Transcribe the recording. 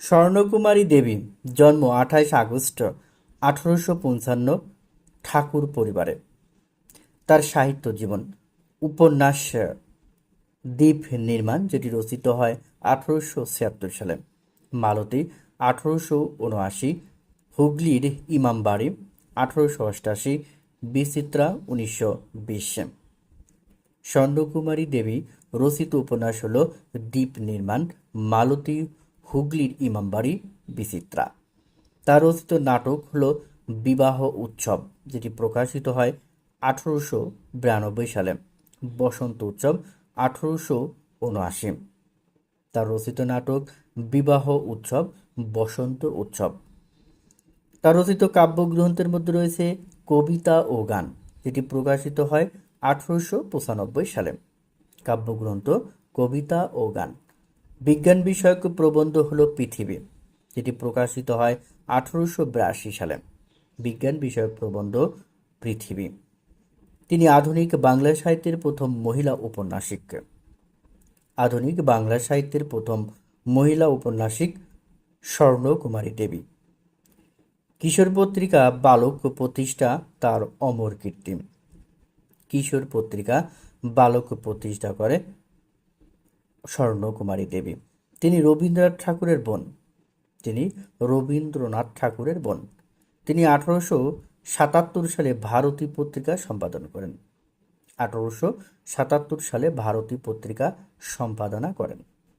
স্বর্ণকুমারী দেবী, জন্ম আঠাইশ আগস্ট, আঠারোশো পঞ্চান্ন, ঠাকুর পরিবারে। তার সাহিত্য জীবন, উপন্যাস, দ্বীপ নির্মাণ, যেটি রচিত হয় আঠারোশো ছিয়াত্তর সালে। মালতী, আঠারোশো উনআশি, হুগলির ইমামবাড়ি, আঠারোশো অষ্টাশি, বিচিত্রা, উনিশশো বিশ। স্বর্ণকুমারী দেবী রচিত উপন্যাস হল দ্বীপ নির্মাণ, মালতী হুগলির ইমামবাড়ি বিচিত্রা। তার রচিত নাটক হল বিবাহ উৎসব, যেটি প্রকাশিত হয় আঠারোশো বিরানব্বই সালে। বসন্ত উৎসব আঠারোশো উনআশি। তার রচিত নাটক বিবাহ উৎসব, বসন্ত উৎসব। তার রচিত কাব্যগ্রন্থের মধ্যে রয়েছে কবিতা ও গান, যেটি প্রকাশিত হয় আঠারোশো সালে। কাব্যগ্রন্থ কবিতা ও গান। বিজ্ঞান বিষয়ক প্রবন্ধ হল পৃথিবী, যেটি প্রকাশিত হয় আঠারোশো বিরাশি সালে। বিজ্ঞান বিষয়ক প্রবন্ধ, পৃথিবী। তিনি আধুনিক বাংলা সাহিত্যের প্রথম মহিলা উপন্যাসিক। আধুনিক বাংলা সাহিত্যের প্রথম মহিলা উপন্যাসিক স্বর্ণকুমারী দেবী। কিশোর পত্রিকা বালক প্রতিষ্ঠা, তার অমর কীর্তি। কিশোর পত্রিকা বালক প্রতিষ্ঠা করে স্বর্ণকুমারী দেবী। তিনি রবীন্দ্রনাথ ঠাকুরের বোন। তিনি রবীন্দ্রনাথ ঠাকুরের বোন। তিনি আঠারোশো সাতাত্তর সালে ভারতী পত্রিকা সম্পাদন করেন। আঠারোশো সাতাত্তর সালে ভারতী পত্রিকা সম্পাদনা করেন।